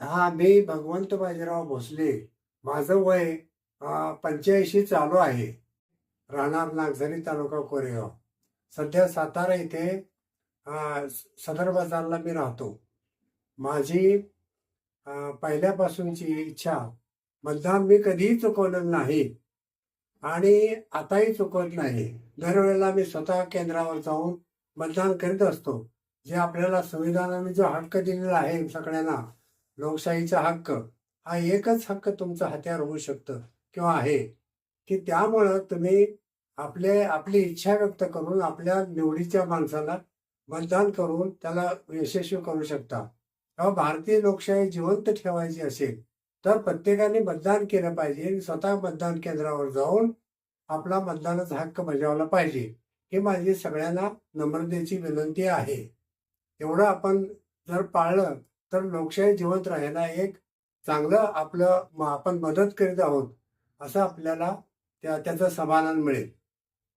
हा मी भगवंत बाजीराव भोसले. माझं वय पंच्याऐंशी चालू आहे. राहणार नागझरी तालुका कोरेगाव. सध्या सातारा इथे सदर बाजारला मी राहतो. माझी पहिल्यापासूनची इच्छा मतदान मी कधीही चुकवलं नाही. आणि आताही चुकवत नाही. दरवेळेला मी स्वतः केंद्रावर जाऊन मतदान करीत असतो. जे आपल्याला संविधानाने जो हक्क दिलेला आहे सगळ्यांना लोकशाहीचा हक्क हा एकच हक्क तुमचं हत्यार होऊ शकतं किंवा आहे. की त्यामुळं तुम्ही आपले आपली इच्छा व्यक्त करून आपल्या निवडीच्या माणसाला मतदान करून त्याला यशस्वी करू शकता. तेव्हा भारतीय लोकशाही जिवंत ठेवायची असेल तर प्रत्येकाने मतदान केलं पाहिजे आणि स्वतः मतदान केंद्रावर जाऊन आपला मतदानाचा हक्क बजावला पाहिजे. ही माझी सगळ्यांना नम्रतेची विनंती आहे. एवढं आपण जर पाळलं तर लोकशाही जिवंत राहायला एक चांगलं आपलं आपण मदत करीत आहोत असं आपल्याला त्या त्याचं समाधान मिळेल.